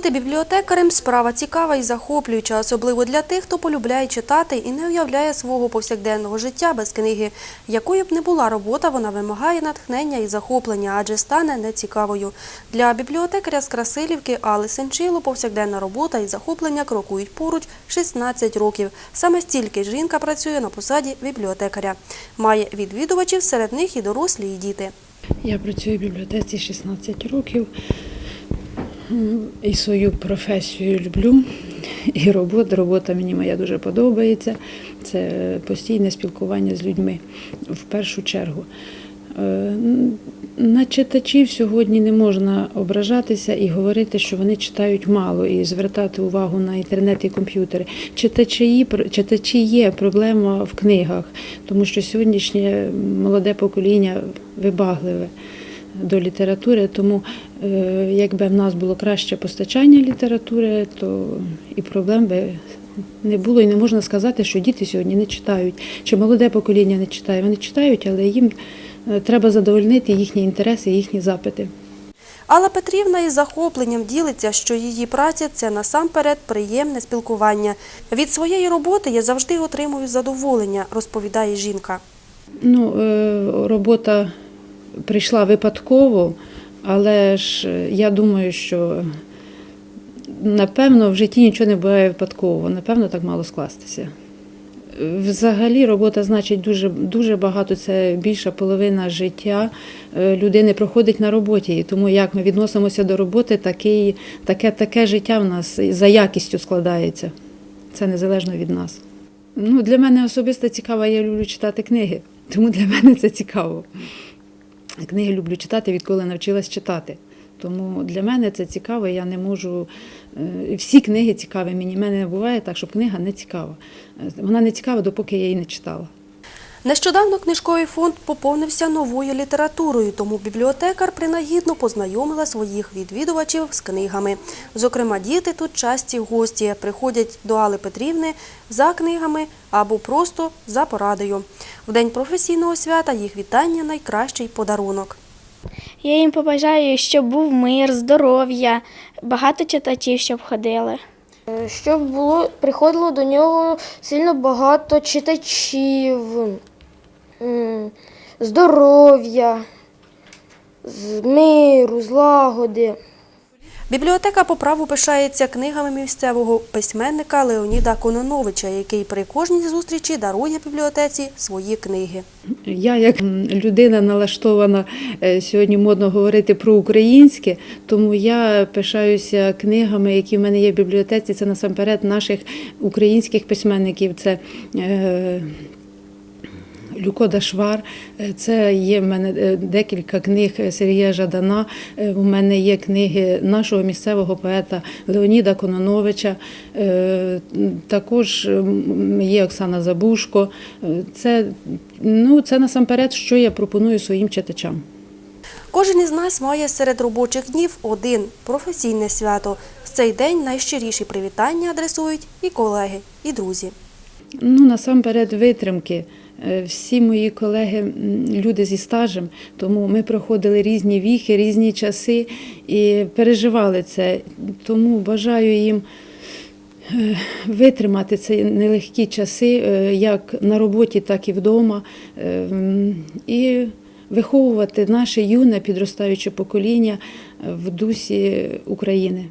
Бути бібліотекарем справа цікава і захоплююча, особливо для тих, хто полюбляє читати і не уявляє свого повсякденного життя без книги. Якою б не була робота, вона вимагає натхнення і захоплення, адже стане нецікавою. Для бібліотекаря з Красилівки Али Сенчило повсякденна робота і захоплення крокують поруч 16 років. Саме стільки жінка працює на посаді бібліотекаря. Має відвідувачів, серед них і дорослі, і діти. Я працюю в бібліотеці 16 років і свою професію люблю. І робота, робота мені моя дуже подобається. Це постійне спілкування з людьми в першу чергу. Е, На читачів сьогодні не можна ображатися і говорити, що вони читають мало, і звертати увагу на інтернет і комп'ютери. Читачі, читачі є проблема в книгах, тому що сьогоднішнє молоде покоління вибагливе до літератури. Тому е, якби в нас було краще постачання літератури, то і проблем би не було. І не можна сказати, що діти сьогодні не читають, чи молоде покоління не читає. Вони читають, але їм е, треба задовольнити їхні інтереси, їхні запити. Алла Петрівна із захопленням ділиться, що її праця – це насамперед приємне спілкування. Від своєї роботи я завжди отримую задоволення, розповідає жінка. Ну, е, робота прийшла випадково, але ж е, я думаю, що напевно в житті нічого не буває випадково, напевно, так мало скластися. Взагалі робота значить дуже, дуже багато, це більша половина життя е, людини проходить на роботі. І тому як ми відносимося до роботи, такий, таке, таке життя в нас за якістю складається. Це незалежно від нас. Ну, для мене особисто цікаво, я люблю читати книги, тому для мене це цікаво. Книги люблю читати, відколи навчилась читати. Тому для мене це цікаво, я не можу. е, Всі книги цікаві мені. У мене не буває так, щоб книга не цікава. Е, Вона не цікава, допоки я її не читала. Нещодавно книжковий фонд поповнився новою літературою, тому бібліотекар принагідно познайомила своїх відвідувачів з книгами. Зокрема, діти тут часті гості приходять до Алли Петрівни за книгами або просто за порадою. В день професійного свята їх вітання найкращий подарунок. Я їм побажаю, щоб був мир, здоров'я, багато читачів, щоб ходили. Щоб було, приходило до нього сильно багато читачів, здоров'я, з- миру, злагоди. Бібліотека по праву пишається книгами місцевого письменника Леоніда Кононовича, який при кожній зустрічі дарує бібліотеці свої книги. Я, як людина налаштована е, сьогодні модно говорити про українське, тому я пишаюся книгами, які в мене є в бібліотеці. Це насамперед наших українських письменників. Це е, Люко Дашвар, Е, це є в мене е, декілька книг Сергія Жадана. Е, У мене є книги нашого місцевого поета Леоніда Кононовича. Також є Оксана Забушко. Це, ну, це насамперед, що я пропоную своїм читачам. Кожен із нас має серед робочих днів один професійне свято. В цей день найщиріші привітання адресують і колеги, і друзі. Ну, насамперед, витримки. Е, Всі мої колеги люди зі стажем, тому ми проходили різні віхи, різні часи і переживали це. Тому бажаю їм е, витримати ці нелегкі часи, е, як на роботі, так і вдома, і виховувати наше юне підростаюче покоління в дусі України.